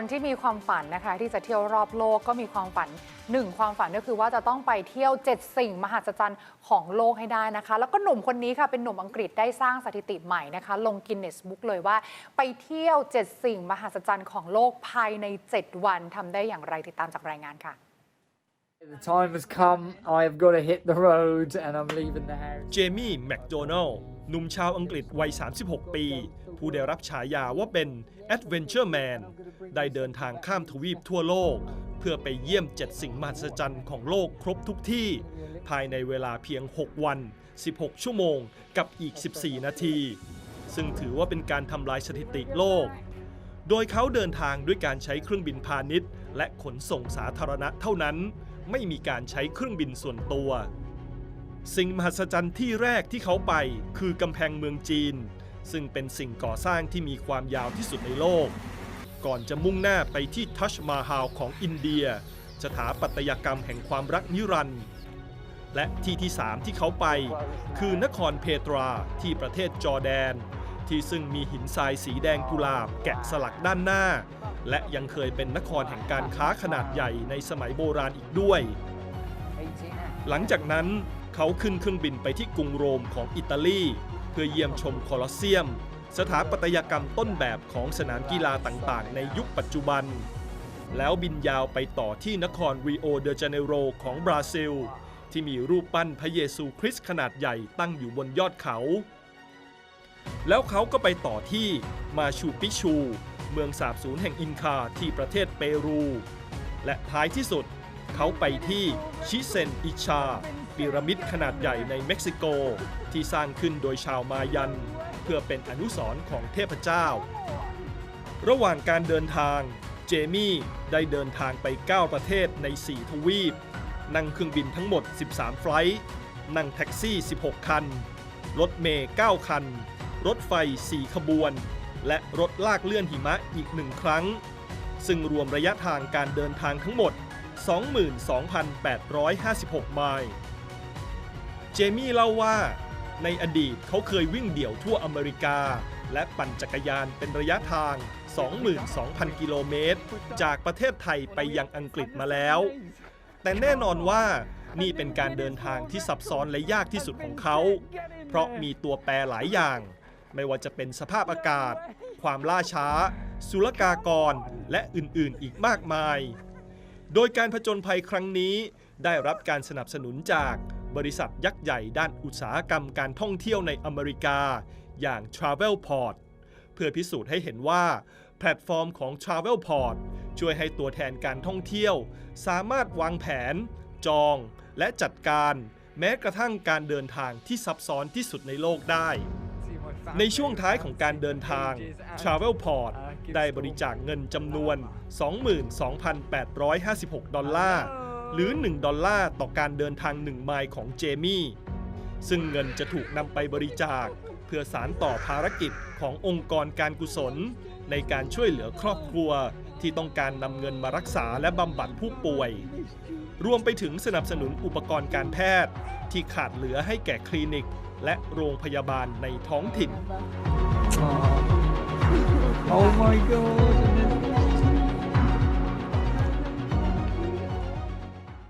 คนที่มีความฝันนะคะ ที่จะเที่ยวรอบโลกก็มีความฝันหนึ่งความฝันก็คือว่าจะต้องไปเที่ยว 7 สิ่งมหัศจรรย์ของโลกให้ได้นะคะ แล้วก็หนุ่มคนนี้ค่ะเป็นหนุ่มอังกฤษได้สร้างสถิติใหม่นะคะ ลงกินเนสบุ๊กเลยว่า ไปเที่ยว 7 สิ่งมหัศจรรย์ของโลกภายใน 7 วันทำได้อย่างไรติดตามจากรายงานค่ะ The time has come. I have got to hit the road and I'm leaving the house. เจมี่แมคโดนัลล์ หนุ่มชาวอังกฤษวัย 36 ปี ผู้ได้รับฉายาว่าเป็น Adventure Man ได้เดินทางข้ามทวีปทั่วโลก เพื่อไปเยี่ยม 7 สิ่งมหัศจรรย์ของโลกครบทุกที่ ภายในเวลาเพียง 6 วัน 16 ชั่วโมงกับอีก 14 นาที ซึ่งถือว่าเป็นการทำลายสถิติโลก โดยเขาเดินทางด้วยการใช้เครื่องบินพาณิชย์ และขนส่งสาธารณะเท่านั้น ไม่มีการใช้เครื่องบินส่วนตัว สิ่งมหัศจรรย์ที่แรกที่เขาไปคือกำแพงเมืองจีน ซึ่งเป็นสิ่งก่อสร้างที่มีความยาวที่สุดในโลก ก่อนจะมุ่งหน้าไปที่ทัชมาฮาลของอินเดียสถาปัตยกรรมแห่งความรักนิรันดร์และที่ที่3ที่เขาไป คือนครเพตราที่ประเทศจอร์แดน ที่ซึ่งมีหินทรายสีแดงกุหลาบแกะสลักด้านหน้า และยังเคยเป็นนครแห่งการค้าขนาดใหญ่ในสมัยโบราณอีกด้วย หลังจากนั้น เขาขึ้นเครื่องบินไปที่กรุงโรมของอิตาลี เพื่อเยี่ยมชมโคลอสเซียม สถาปัตยกรรมต้นแบบของสนามกีฬาต่างๆ ในยุคปัจจุบัน แล้วบินยาวไปต่อที่นครริโอเดจาเนโรของบราซิล ที่มีรูปปั้นพระเยซูคริสต์ขนาดใหญ่ตั้งอยู่บนยอดเขา แล้วเขาก็ไปต่อที่มาชูปิชู เมืองสาบสูญแห่งอินคาที่ประเทศเปรู และท้ายที่สุดเขาไปที่ชิเซนอิชา พีระมิดขนาดใหญ่ในเม็กซิโก ที่สร้างขึ้นโดยชาวมายัน เพื่อเป็นอนุสรณ์ของเทพเจ้า ระหว่างการเดินทาง เจมี่ได้เดินทางไป 9 ประเทศใน 4 ทวีป นั่งเครื่องบินทั้งหมด 13 ไฟล์นั่งแท็กซี่ 16 คัน รถเมย์9คัน รถไฟ 4 ขบวน และรถลากเลื่อนหิมะอีกหนึ่งครั้ง ซึ่งรวมระยะทางการเดินทางทั้งหมด22,856 ไมล์ เจมี่เล่าว่าในอดีตเขาเคยวิ่งเดี่ยวทั่วอเมริกา และปั่นจักรยานเป็นระยะทาง 22,000 กิโลเมตร จากประเทศไทยไปยังอังกฤษมาแล้ว แต่แน่นอนว่านี่เป็นการเดินทางที่ซับซ้อนและยากที่สุดของเขา เพราะมีตัวแปรหลายอย่าง ไม่ว่าจะเป็นสภาพอากาศ ความล่าช้าศุลกากร และอื่นๆ อีกมากมาย โดยการผจญภัยครั้งนี้ได้รับการสนับสนุนจาก บริษัทยักษ์ใหญ่ด้านอุตสาหกรรมการท่องเที่ยวในอเมริกา อย่าง Travelport เพื่อพิสูจน์ให้เห็นว่า แพลตฟอร์มของ Travelport ช่วยให้ตัวแทนการท่องเที่ยว สามารถวางแผน จอง และจัดการ แม้กระทั่งการเดินทางที่ซับซ้อนที่สุดในโลกได้ ในช่วงท้ายของการเดินทาง Travelport ได้บริจาคเงินจำนวน 22,856 ดอลลาร์ หรือ 1 ดอลลาร์ต่อการเดินทาง 1 ไมล์ของเจมี่ ซึ่งเงินจะถูกนำไปบริจาค เพื่อสารต่อภารกิจขององค์กรการกุศล ในการช่วยเหลือครอบครัวที่ต้องการนำเงินมารักษาและบำบัดผู้ป่วย รวมไปถึงสนับสนุนอุปกรณ์การแพทย์ ที่ขาดเหลือให้แก่คลินิก และโรงพยาบาลในท้องถิ่น Oh, my god.